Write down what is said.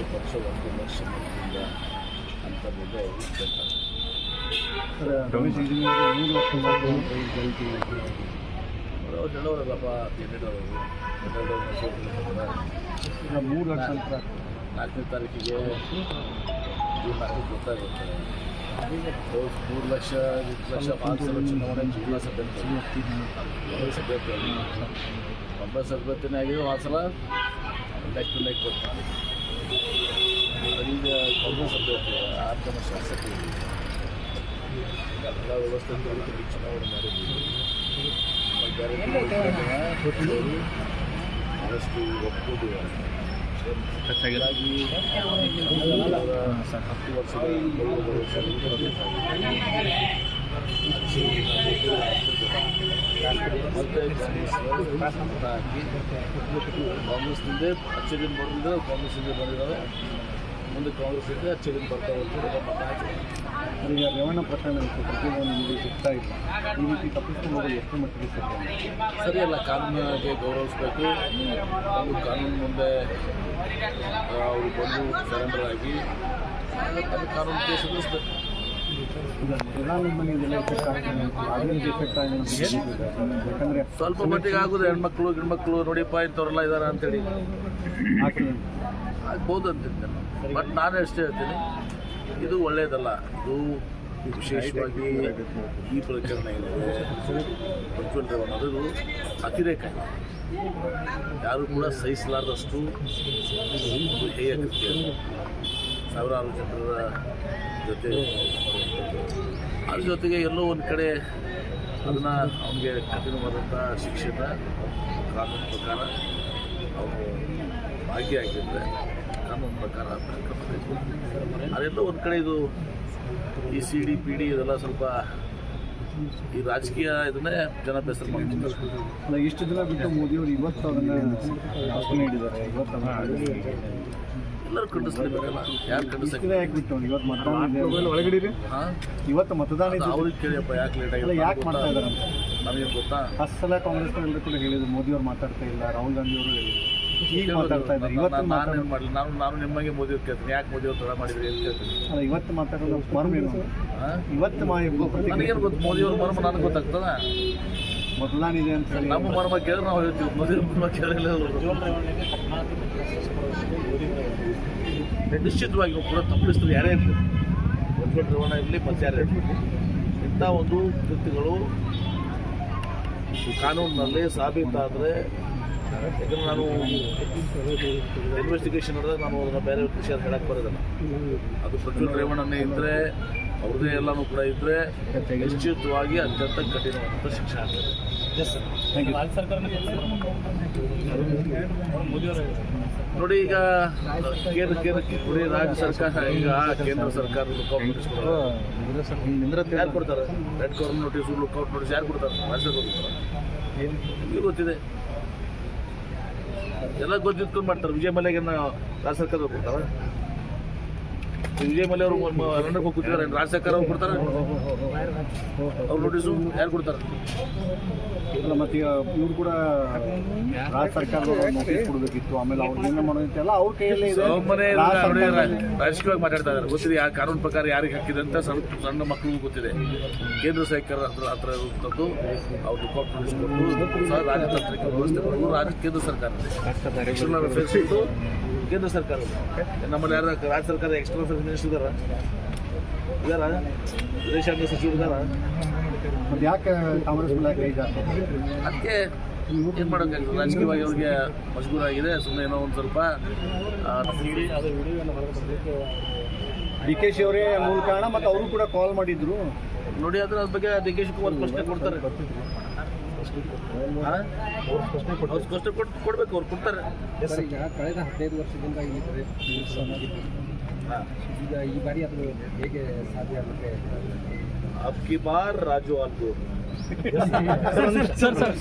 ಪ್ರತಿ ಪಕ್ಷ ಒಂದು ಲಕ್ಷ ಅಂತ ಇಂಜಿನಿಯರ್ ಮೂರು ಲಕ್ಷ ಈಗ ಮೂರು ಲಕ್ಷ ಅಂತ ನಾಲ್ಕನೇ ತಾರೀಕಿಗೆ ಜೂನ್ ಮೂರು ಲಕ್ಷ ಎಂಟು ಲಕ್ಷ ನಾಲ್ಕು ಸಲ ಚುನಾವಣೆ ಜಿಲ್ಲಾ ಸಭೆ ಸಭೆ ಒಂಬತ್ತು ಸಭೆ ಆಗಿದೆ ಒಂದು ಸಲ ನೆಕ್ ಟು ಈಗ ಕಾಂಗ್ರೆಸ್ ಅಭ್ಯರ್ಥಿ ಆರು ಜನ ಶಾಸಕರು ಎಲ್ಲ ವ್ಯವಸ್ಥೆ ಚುನಾವಣೆ ಮಾಡಿದ್ದೀವಿ. ಆದಷ್ಟು ಅವರ ಹತ್ತು ವರ್ಷದ ಹದಿನೈದು ಕಾಂಗ್ರೆಸ್ ಕಾಂಗ್ರೆಸ್ನಿಂದ ಅಚ್ಚೆ ದಿನ ಬರೋದಿಲ್ಲ ಕಾಂಗ್ರೆಸ್ಸಿಂದ ಬಂದಿದ್ದಾವೆ ಮುಂದೆ ಕಾಂಗ್ರೆಸ್ಸಿಂದ ಅಚ್ಚೆ ದಿನ ಬರ್ತಾ ಹಾಕಿ ಈಗ ರೇವಣ್ಣ ಪ್ರಕರಣ ಇತ್ತು ಪ್ರತಿಯೊಂದು ನಿಮಗೆ ಸಿಗ್ತಾ ಇಲ್ಲ ಈ ರೀತಿ ತಪ್ಪಿಸ್ಕೊಂಡು ಎಷ್ಟು ಮಟ್ಟಿಗೆ ಸರಿ ಸರಿಯಲ್ಲ, ಕಾನೂನಿಗೆ ಗೌರವಿಸಬೇಕು. ಒಂದು ಕಾನೂನು ಮುಂದೆ ಅವರು ಬಂದು ಸರೆಂಡರ್ ಆಗಿ, ಅದು ಕಾನೂನು ಕೇಸ್ ಎದುರಿಸ್ಬೇಕು. ಸ್ವಲ್ಪ ಮಟ್ಟಿಗೆ ಆಗುದು ಹೆಣ್ಮಕ್ಳು ಗಂಡ್ಮಕ್ಳು ನೋಡಿಪ್ಪ ಇಂಥವ್ರೆಲ್ಲ ಇದ್ದಾರೆ ಅಂತೇಳಿ. ಆಗ್ಬೋದು ಹೇಳ್ತೇನೆ ಬಟ್ ನಾನು ಅಷ್ಟೇ ಹೇಳ್ತೀನಿ. ಇದು ಒಳ್ಳೆಯದಲ್ಲ ಇದು ವಿಶೇಷವಾಗಿ ಈ ಪ್ರಕರಣ ಏನಿದೆ, ಪ್ರಜ್ವಲ್ ಅದು ಅತಿರೇಕ. ಯಾರು ಕೂಡ ಸಹಿಸಲಾರದಷ್ಟು ಹೇಯ ಕೃತ್ಯ. ಸಾವಿರಾರು ಜನರ ಜೊತೆ ಅದ್ರ ಜೊತೆಗೆ ಎಲ್ಲೋ ಒಂದು ಕಡೆ ಅದನ್ನು ಅವನಿಗೆ ಕಠಿಣವಾದಂಥ ಶಿಕ್ಷಣ ಕಾನೂನು ಪ್ರಕಾರ ಅವನು ಭಾಗಿಯಾಗಿದ್ದರೆ ಕಾನೂನು ಪ್ರಕಾರ. ಅದೆಲ್ಲೋ ಒಂದು ಕಡೆ ಇದು ಈ ಸಿ ಡಿ ಪಿ ಡಿ ಇದೆಲ್ಲ ಸ್ವಲ್ಪ ಈ ರಾಜಕೀಯ ಇದನ್ನೇ ಜನ ಬೇಸರ ಮಾಡ್ತಾರೆ ಇಷ್ಟು ದಿನ ಬಿಟ್ಟು ಮೋದಿಯವರು ಇವತ್ತು ಅದನ್ನು ನೀಡಿದ್ದಾರೆ. ಇವತ್ತು ಎಲ್ಲರೂ ಖಂಡಿಸ್ಲೇಬೇಕಲ್ಲ ಯಾರು ಒಳಗಡೆ ಇವತ್ತು ಮತದಾನ ಇದೆ. ಅವ್ರಿಗೆ ಕೇಳಿಯಪ್ಪ ಯಾಕೆ ಲೇಟ್ ಆಗಿಲ್ಲ ಯಾಕೆ ಮಾಡ್ತಾ ಇದ್ದಾರೆ ಅಂತ. ಗೊತ್ತಾ? ಫಸ್ಟ್ ಸಲ ಕಾಂಗ್ರೆಸ್ ಎಲ್ಲರೂ ಕೂಡ ಹೇಳಿದ್ರು ಮೋದಿ ಅವ್ರು ಮಾತಾಡ್ತಾ ಇಲ್ಲ ರಾಹುಲ್ ಗಾಂಧಿ ಅವರು ಹೇಳಿದ್ರು ಈಗ ಮಾತಾಡ್ತಾ ಇದ್ದಾರೆ ಇವತ್ತು ನಾನು ಏನು ಮಾಡಲಿ? ನಾನು ನಾನು ನಿಮಗೆ ಮೋದಿ ಅವ್ರು ಕೇಳ್ತೀನಿ. ಯಾಕೆ ಮೋದಿ ಅವ್ರು ತಡ ಮಾಡಿದ್ರಿ ಅಂತ ಕೇಳ್ತೀನಿ. ಇವತ್ತು ಮಾತಾಡೋದು ಮರ್ಮ ಏನು? ಇವತ್ತು ನನಗೇನು ಗೊತ್ತು? ಮೋದಿ ಅವ್ರ ಮರ್ಮ ನನಗೆ ಗೊತ್ತಾಗ್ತದ? ಮತದಾನ ಇದೆ ಅಂತ ಹೇಳಿ. ನಮ್ಮ ಮರ್ಮ ಕೇಳಿದ್ರೆ ನಾವು ಹೇಳ್ತೀವಿ. ಮೋದಿ ಮರ್ಮ ಕೇಳಿಲ್ಲ ನಿಶ್ಚಿತವಾಗಿ ಕೂಡ ತಪ್ಪಿಸ್ತರು ಯಾರೇ ಇರಲಿ. ವೆಂಕಟ ರೇವಣ್ಣ ಇರಲಿ ಮತ್ತೆ ಯಾರೇ ಇರಲಿ. ಇಂಥ ಒಂದು ಕೃತ್ಯಗಳು ಕಾನೂನಿನಲ್ಲಿ ಸಾಬೀತಾದರೆ ಯಾಕಂದ್ರೆ ನಾನು ಇನ್ವೆಸ್ಟಿಗೇಷನ್ ನಡೆದಾಗ ನಾನು ಅದನ್ನು ಬೇರೆ ವಿಷಯ ಹೇಳಕ್ಕೆ ಬರೋದಿಲ್ಲ. ಅದು ಪ್ರಜ್ವಲ್ ರೇವಣ್ಣನೇ ಇದ್ದರೆ ಅವ್ರದ್ದೇ ಎಲ್ಲನೂ ಕೂಡ ಇದ್ದರೆ ನಿಶ್ಚಿತವಾಗಿ ಅತ್ಯಂತ ಕಠಿಣವಾದಂಥ ಶಿಕ್ಷೆ ಆಗ್ತದೆ. ಥ್ಯಾಂಕ್ ಯು ನೋಡಿ ಈಗ ಕೇಂದ್ರ ಕೇಂದ್ರಕ್ಕೆ ನೋಡಿ ರಾಜ್ಯ ಸರ್ಕಾರ ಈಗ ಕೇಂದ್ರ ಸರ್ಕಾರ ನೋಟಿಸ್ ಕೊಡೋದು. ಯಾರು ಕೊಡ್ತಾರೆ? Red corner notice lookout notice ಯಾರು ಕೊಡ್ತಾರೆ? ರಾಜ್ಯ ಕೊಡ್ತಾರೆ. ಗೊತ್ತಿದೆ. ಎಲ್ಲ ಗೊತ್ತಿದ್ಕೊಂಡು ಮಾಡ್ತಾರೆ. ವಿಜಯ ಮಲ್ಯಗೆ ರಾಜ್ಯ ಸರ್ಕಾರ ಕೊಡ್ತಾರೆ? ವಿಜಯ್ ಮಲ್ಯ ಅವರು ಲಂಡನ್ಗೆ ಹೋಗಿ ಕೂತಿದ್ದಾರೆ. ಸರ್ಕಾರ ಅವ್ರು ಕೊಡ್ತಾರೆ. ಅವ್ರು ನೋಟಿಸು ಯಾರು ಕೊಡ್ತಾರೆ? ಇಲ್ಲ ಮತ್ತೆ ಇವ್ರು ಕೂಡ ರಾಜ್ಯ ಸರ್ಕಾರದವರು ನೋಟಿಸ್ ಕೊಡಬೇಕಿತ್ತು. ಆಮೇಲೆ ಅವ್ರು ಏನೇ ಮಾಡೋದಿತ್ತಲ್ಲ ಅವ್ರ ಕೈಯಲ್ಲಿ ರಾಜಕೀಯವಾಗಿ ಮಾತಾಡ್ತಾ ಇದ್ದಾರೆ. ಗೊತ್ತಿದೆ ಯಾವ ಕಾನೂನು ಪ್ರಕಾರ ಯಾರಿಗೆ ಹಾಕಿದೆ ಅಂತ ಸಣ್ಣ ಸಣ್ಣ ಮಕ್ಕಳಿಗೂ ಗೊತ್ತಿದೆ. ಕೇಂದ್ರ ಸರ್ಕಾರ ಹತ್ರ ಹತ್ರ ತಂದು ಅವ್ರು ರಿಪೋರ್ಟ್ ಕೊಟ್ಟು ಸಹ ರಾಜತಾಂತ್ರಿಕ ವ್ಯವಸ್ಥೆ ಕೊಡೋದು ರಾಜ್ಯ ಕೇಂದ್ರ ಸರ್ಕಾರ ಎಕ್ಸ್ಟರ್ನಲ್ ಅಫೇರ್ಸ್ ಕೇಂದ್ರ ಸರ್ಕಾರ ನಮ್ಮಲ್ಲಿ ಯಾರು ರಾಜ್ಯ ಸರ್ಕಾರ ಎಕ್ಸ್ಟರ್ನಲ್ ಅಫೇರ್ಸ್ ಮಿನಿಸ್ಟರ್ ಇದಾರ. ಇದಾರ? ವಿದೇಶಾಂಗ ಸಚಿವರು ಇದಾರ? ಮತ್ತೆ ಯಾಕೆ ಕಾಂಗ್ರೆಸ್ ಮೇಲೆ ಕೈ ಜಾಸ್ತಿ ಅದಕ್ಕೆ ಏನು ಮಾಡೋಕ್ಕಾಗಲ್ಲ ರಾಜಕೀಯವಾಗಿ ಅವ್ರಿಗೆ ಮಜಬೂರ್ ಆಗಿದೆ ಸುಮ್ಮನೆ ಏನೋ ಒಂದು ಸ್ವಲ್ಪ ಆ, ಡಿ ಕೆ ಶಿ ಅವರೇ ಮೂಲ ಕಾರಣ ಮತ್ತೆ ಅವರು ಕೂಡ ಕಾಲ್ ಮಾಡಿದ್ರು. ನೋಡಿ ಅದ್ರ ಅದ್ರ ಬಗ್ಗೆ ಡಿ ಕೆ ಶಿವಕುಮಾರ್ ಪ್ರಶ್ನೆ ಕೊಡ್ತಾರೆ. ಹಾ? ಅವ್ರು ಸ್ಪಷ್ಟನೆ ಕೊಟ್ಟು ಕೊಡ್ಬೇಕು ಅವ್ರು ಕೊಡ್ತಾರೆ. ಈಗ ಕಳೆದ ಹದಿನೈದು ವರ್ಷದಿಂದ ಇಲ್ಲಿ. ಈಗ ಈ ಬಾರಿ ಅದು ಹೇಗೆ ಸಾಧ್ಯ ಆಗುತ್ತೆ ಅಬ್ ಕಿ ಬಾರ್ ರಾಜು ಆಲ್ಗೂರ್ ಸರ್ ಸರ್